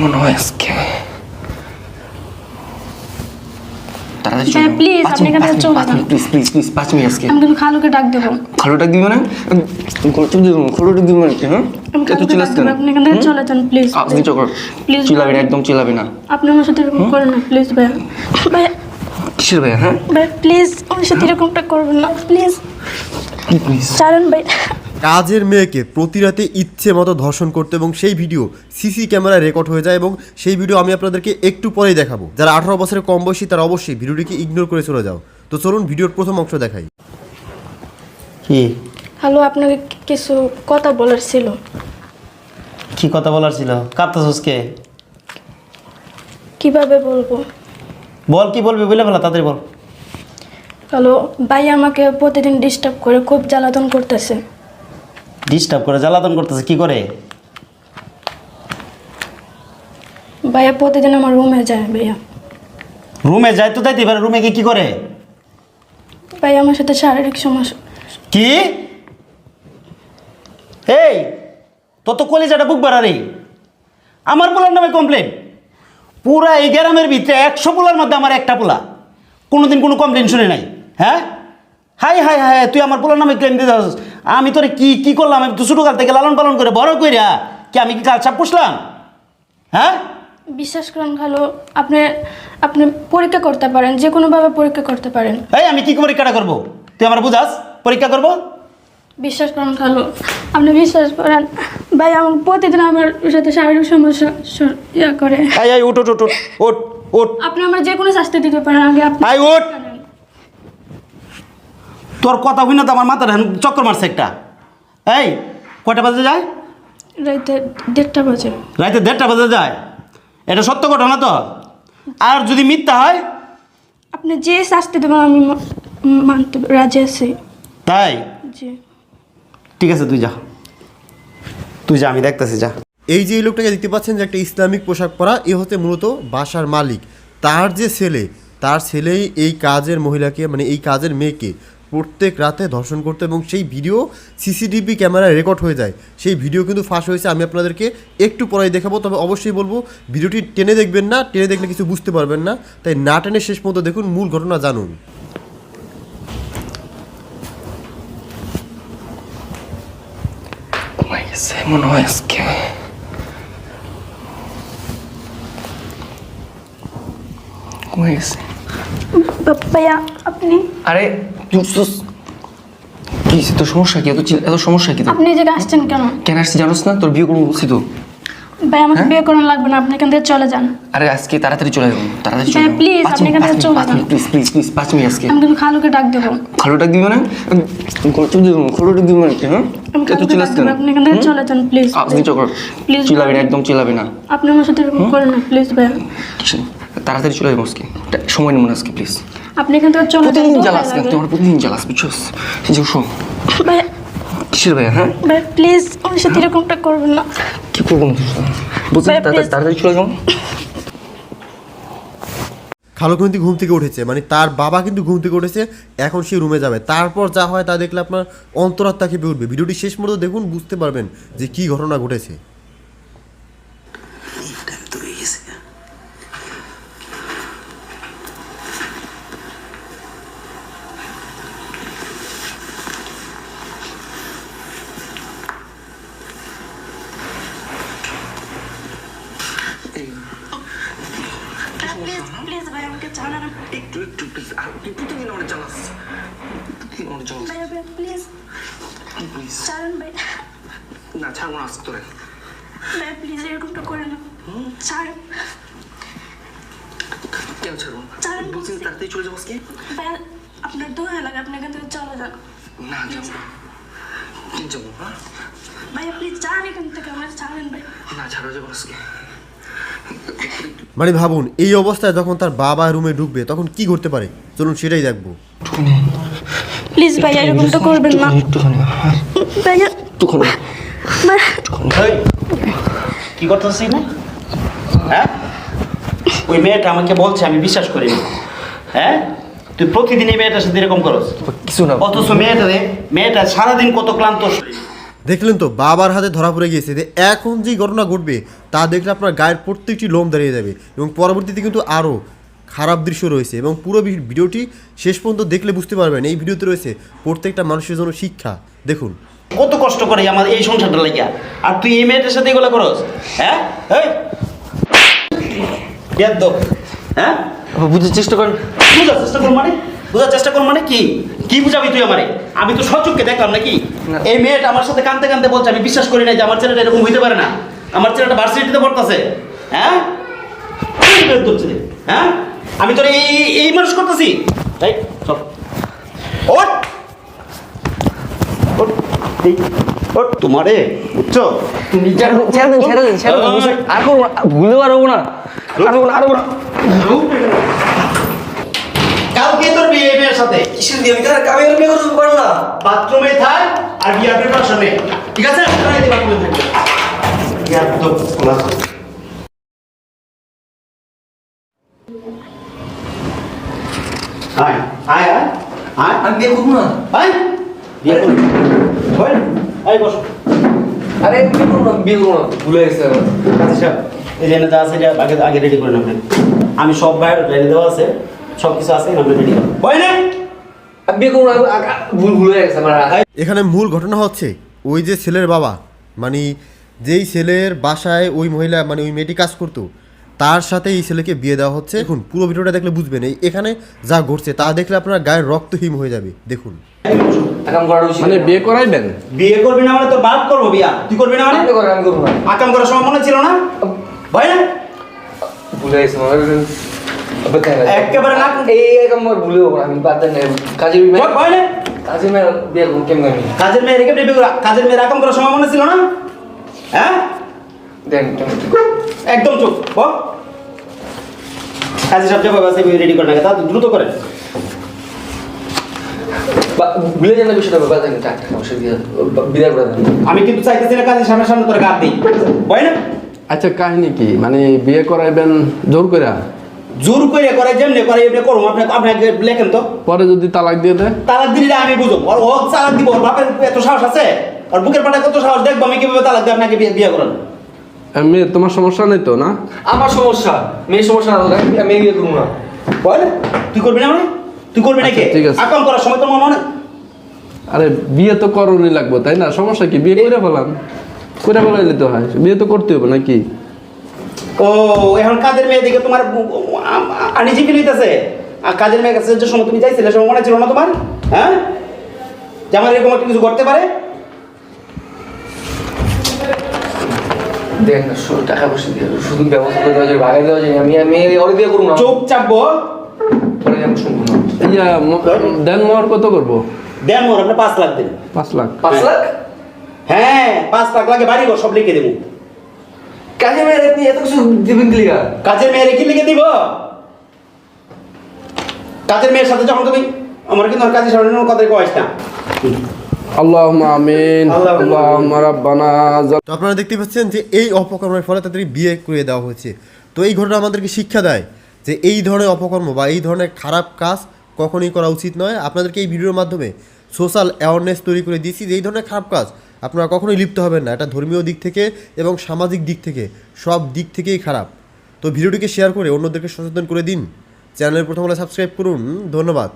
মনে হয় আজকে তাড়াতাড়ি আপনি এখান চলে যান। প্লিজ প্লিজ প্লিজ পাঁচ মিনিট আজকে। আমি খালুকে ডাক দেবো। খোলোটা দিবে না? খোলোটা দিবে খোলোটা দিবে না হ্যাঁ? এত খালুকে কেন? আপনি এখান থেকে চলে যান প্লিজ আপনি চকর Please, চিল্লাবে না একদম চিল্লাবে না। আপনি আমার সাথে এরকম করেন না প্লিজ ভাইয়া কিসের ভাইয়া হ্যাঁ? ভাইয়া প্লিজ আমার সাথে এরকমটা করবেন না প্লিজ প্লিজ ছাড়েন ভাই। কাজের মেয়েকে প্রতি রাতে ইচ্ছে মতো ধর্ষণ করতে এবং সেই ভিডিও সিসি ক্যামেরায় রেকর্ড হয়ে যায় এবং সেই ভিডিও আমি আপনাদেরকে একটু পরেই দেখাবো। যারা আঠারো বছরের কম বয়সী তারা অবশ্যই ভিডিওটিকে ইগনোর করে চলে যাও। তো চলুন ভিডিওর প্রথম অংশ দেখাই। কি? হ্যালো আপনাকে কিছু কথা বলার ছিল। কি কথা বলার ছিল? কাঁদতেছস কে? কীভাবে বলব? বল কি বলবি বলে ফেলা তাড়াতাড়ি বল। হ্যালো ভাই আমাকে প্রতিদিন ডিস্টার্ব করে খুব জ্বালাতন করতেছে। ডিস্টার্ব করে জ্বালাতন করতেছে কি করে? ভাইয়া প্রতিদিন আমার রুমে যায় ভাইয়া। রুমে যায় তো যাইতে পারে রুমে গিয়ে কি করে? ভাই আমার সাথে শারীরিক সমস্যা। কি? এই তোর তো কলেজাটা বুক বাড়ারে আমার পোলার নামে কমপ্লেন পুরা এই গ্রামের ভিতরে একশো পোলার মধ্যে আমার একটা পোলা। কোনোদিন কোনো কমপ্লেন শুনে নাই। হ্যাঁ? হাই হাই হাই তুই আমার পোলার নামে ক্লেম দিতে। আমি তোরে কি কি করলাম? আমি তো ছোটো কাল থেকে লালন পালন করে বড় কইরা কি আমি কি কাল সাপ পুষলাম? হ্যাঁ? বিশ্বাস করেন ভালো আপনি আপনি পরীক্ষা করতে পারেন যে কোনোভাবে পরীক্ষা করতে পারেন। এই আমি কি পরীক্ষাটা করব? তুই আমার বুঝাস পরীক্ষা করব? বিশ্বাস করেন ভালো আপনি বিশ্বাস করেন। ভাই আমার প্রতিদিন আমার সাথে শারীরিক সমস্যা ইয়া করে। এই এই উঠ উঠ উঠ উঠ, উঠ। উঠ আপনি আমার যে কোনো শাস্তি দিতে পারেন আগে আপনি আই উঠ। তোর কথা হই না তো আমার মাথার চক্কর মারছে একটা। এই কয়টা বাজে যায়? রাইতে দেড়টা বাজে। রাতে দেড়টা বাজে যায়? এটা সত্য ঘটনা তো? আর যদি মিথ্যা হয়? আপনি যে শাস্তি দেবেন আমি মানতে রাজি আছি। তাই? জি। ঠিক আছে তুই যা। তুই যা আমি দেখতেছি যা। এই যে এই লোকটাকে দেখতে পাচ্ছেন যে একটা ইসলামিক পোশাক পরা এ হচ্ছে মূলত বাসার মালিক। তার যে ছেলে তার ছেলেই এই কাজের মহিলাকে মানে এই কাজের মেয়েকে প্রত্যেক রাতে ধর্ষণ করতো এবং সেই ভিডিও সিসিটিভি ক্যামেরায় রেকর্ড হয়ে যায়। সেই ভিডিও কিন্তু ফাঁস হয়েছে আমি আপনাদেরকে একটু পরেই দেখাবো তবে অবশ্যই বলব ভিডিওটি টেনে দেখবেন না টেনে দেখলে কিছু বুঝতে পারবেন না। তাই না টেনে শেষ পর্যন্ত দেখুন মূল ঘটনা জানুন। মনে হয় আজকে ভাইয়া আপনি? আরে কি? সমস্যা কি? এত চিল- এত সমস্যা কি আপনি আসছেন কেন? কেন আসছি জানোস না? তোর বিয়ে করব বলছি তো। ভাই আমাকে বিয়ে করানো লাগবে না। আপনি এখান থেকে চলে যান। আরে আজকে তাড়াতাড়ি চলে যাব। তাড়াতাড়ি চলে please, আপনি এখান থেকে চলে যান। প্লিজ প্লিজ প্লিজ পাঁচ মিনিট আজকে। আমি কিন্তু খালুকে ডাক দেবো। খোলোটা দিবে না খোলোটা দিবে খোলোটা দিবে না কি হ্যাঁ? আমি এত খালুকে ডাক চিল্লাস দেবো। আপনি এখান থেকে চলে যান প্লিজ আপনি চকর Please, চিল্লাবে না একদম না। আপনি আমার সাথে এরকম করেন না প্লিজ? তাড়াতাড়ি চলে যাব আজকে। টা- সময় নেব না আজকে প্লিজ আপনি এখান থেকে চলে যান প্রতিদিন জ্বালাস কেন লাগে। আমার প্রতিদিন জ্বালাস বুঝছস এই যে শোন ভাইয়া কিসের ভাইয়া হ্যাঁ? ভাই প্লিজ আমার সাথে এরকমটা করবেন না। কি করব ভাই, তাড়াতাড়ি চলে যাব খালো কিন্তু ঘুম থেকে উঠেছে মানে তার বাবা কিন্তু ঘুম থেকে উঠেছে এখন সে রুমে যাবে। তারপর যা হয় তা দেখলে আপনার অন্তরাত্মা কেঁপে উঠবে। ভিডিওটি শেষ পর্যন্ত দেখুন বুঝতে পারবেন যে কি ঘটনা ঘটেছে প্লিজ প্লিজ ভাই আমাকে জানান একটু আমার জ্বালাস। প্রতিদিন আমার জ্বালাস। ভাইয়া ভাই প্লিজ প্লিজ ছাড়েন ভাই। না ছাড়বো না আজকে তোরে ভাই প্লিজ এরকমটা করেন না ছাড়েন। কেন না? ছাড়েন বলছি। তাড়াতাড়ি চলে যাব আজকে। ভাইয়া আপনার দোয়া লাগে আপনি এখান থেকে চলে যান। না যাব যাব হ্যাঁ? ভাইয়া প্লিজ যান এখান থেকে আমার ছাড়েন ভাই। না ছাড়া যাব আজকে। মানে ভাবুন এই অবস্থায় যখন তার বাবা রুমে ঢুকবে তখন কি ঘটতে পারে? চলুন সেটাই দেখব। প্লিজ ভাইয়া এরকমটা করবেন না। একটুখানি হ্যাঁ, ভাইয়া একটুখানি। ভাই, কি করতেছিস না হ্যাঁ? ওই মেয়েটা আমাকে বলছে আমি বিশ্বাস করি না হ্যাঁ? তুই প্রতিদিন এই মেয়েটার সাথে এরকম করস। কিছু না। অথচ মেয়েটা রে মেয়েটা সারাদিন কত ক্লান্ত শরীর। দেখলেন তো বাবার হাতে ধরা পড়ে গিয়েছে। যে এখন যে ঘটনা ঘটবে তা দেখলে আপনার গায়ের প্রত্যেকটি লোম দাঁড়িয়ে যাবে এবং পরবর্তীতে কিন্তু আরও খারাপ দৃশ্য রয়েছে এবং পুরো ভিডিওটি শেষ পর্যন্ত দেখলে বুঝতে পারবেন এই ভিডিওতে রয়েছে প্রত্যেকটা মানুষের জন্য শিক্ষা। দেখুন। কত কষ্ট করে আমার এই সংসারটা লাগিয়া। আর তুই এই মেয়েটার সাথে এগুলো করস হ্যাঁ? হ্যাঁ? বুঝার চেষ্টা করেন। বুঝার চেষ্টা কর মানে? বুঝার চেষ্টা কর মানে কি? কি বুঝাবি তুই আমারে? আমি তো সচক্ষে দেখলাম নাকি। এই মেয়েটা আমার সাথে কানতে কানতে বলছে আমি বিশ্বাস করি না যে আমার ছেলেটা এরকম হইতে পারে না। আমার ছেলেটা ভার্সিটিতে পড়তেছে। হ্যাঁ? হ্যাঁ? আমি তোর এই এই- মানুষ করতেছি। তাই চল। এই, তোমারে বুঝছ? তুমি ছেড়ে দিন ছেড়ে দিন ছেড়ে দিন ছেড়ে দিন বুঝছেন? আর করব ভুলে পারব না। আর করব না আর করব কালকে তোর বিয়ে এই মেয়ের সাথে। কিসের দিয়ে আমি তার কামে বিয়ে করতে পারব না। বাথরুমে থাক আর বিয়ার প্রিপারেশন নে ঠিক আছে? তাই দিবা তুমি থাকবে। বিয়ার তো খোলা আয় আয় আয় আয়। আমি বিয়ে করব না? আয়। বিয়ে করবি। হয় আয় বসো। আরে আমি বিয়ে করব না বিয়ে করব না। ভুলে গেছে আচ্ছা এই যে যা আছে এটা আগে আগে রেডি করে নেবেন। আমি সব বাইরে রেডি দেওয়া আছে সব কিছু আছে আপনি রেডি করেন হয় না। এখানে মূল ঘটনা হচ্ছে ওই যে ছেলের বাবা মানে যেই ছেলের বাসায় ওই মহিলা মানে ওই মেয়েটি কাজ করতো তার সাথে এই ছেলেকে বিয়ে দেওয়া হচ্ছে। দেখুন পুরো ভিডিওটা দেখলে বুঝবেন এই এখানে যা ঘটছে তা দেখলে আপনার গায়ের রক্ত হিম হয়ে যাবে। দেখুন। মানে বিয়ে করাইবেন বিয়ে করবি না মানে তোর বাপ করব বিয়া? তুই করবি না মানে? আকাম করার সময় মনে ছিল না? ভয় না ভুলে গেছে আমার একেবারে না এই আমার আমি কাজের মেয়ে ভয়- না কাজের মেয়ে বিয়ে কেমন আমি? কাজের মেয়ে রেখে বিয়ে কাজের মেয়ের আকাম করার সময় ছিল না? হ্যাঁ? একদম চুপ ব কাজে সব যাব বাসে রেডি করে না তা দ্রুত করে। বা- ভুলে যান না বিষয়টা বিদায় করে আমি কিন্তু চাইতেছি না কাজের সামনে সামনে তোর গাত দিই। ভয় না। আচ্ছা কাহিনী কি? মানে বিয়ে করাইবেন জোর করে জোর করে করে যেমনি করে এমনি করুন আপনি আপনাকে লেখেন তো। পরে যদি তালাক দিয়ে দেয়? তালাক দিলে আমি বুঝব ওর ও তালাক দিব ওর বাপের এত সাহস আছে? আর বুকের পাটা কত সাহস? দেখব আমি কীভাবে তালাক দিয়ে আপনাকে বিয়ে বিয়ে করেন আর মেয়ে তোমার সমস্যা নেই তো না? আমার সমস্যা। মেয়ের সমস্যা না আমি বিয়ে করব না। বল তুই করবি না মানে? তুই করবি নাকি? আচ্ছা, ঠিক আছে। আকাম করার সময় তোমার মনে আরে বিয়ে তো করণই লাগবে তাই না? সমস্যা কি? বিয়ে করে ফেলাম। করে ফেলাইলে তো হয়। বিয়ে তো করতে হবে নাকি? ও এখন কাজের মেয়ে দিকে তোমার আনিজি ফিল হইতেছে আর কাজের মেয়ে কাছে যে সময় তুমি চাইছিলে সময় মনে ছিল না তোমার? হ্যাঁ? যে আমার এরকম একটা কিছু করতে পারে? না শুধু টাকা পয়সা দিয়ে শুধু ব্যবস্থা করে দেওয়া যায় ভাগাই দেওয়া যায় আমি করব না। চুপচাপ বো পরে আমি শুনব না। ইয়া দেন মোহর কত করব? দেন মোর আপনি পাঁচ লাখ দিন। পাঁচ লাখ। পাঁচ লাখ? হ্যাঁ পাঁচ লাখ লাগে বাড়ি ঘর সব লিখে দেবো। কাজে মেয়ে আপনি এত কিছু দিবেন কি লিগা কাজের মেয়ের কি লিখে দিব? কাজের মেয়ের সাথে যখন তুমি আমার কিন্তু আর কাজের সামনে কথা কয়েস না। আমিন। রাব্বানা তো আপনারা দেখতে পাচ্ছেন যে এই অপকর্মের ফলে তাদের বিয়ে করে দেওয়া হয়েছে। তো এই ঘটনা আমাদেরকে শিক্ষা দেয় যে এই ধরনের অপকর্ম বা এই ধরনের খারাপ কাজ কখনোই করা উচিত নয়। আপনাদেরকে এই ভিডিওর মাধ্যমে সোশ্যাল অ্যাওয়ারনেস তৈরি করে দিয়েছি যে এই ধরনের খারাপ কাজ আপনারা কখনোই লিপ্ত হবেন না। এটা ধর্মীয় দিক থেকে এবং সামাজিক দিক থেকে সব দিক থেকেই খারাপ। তো ভিডিওটিকে শেয়ার করে অন্যদেরকে সচেতন করে দিন। চ্যানেলের প্রথম হলে সাবস্ক্রাইব করুন। ধন্যবাদ।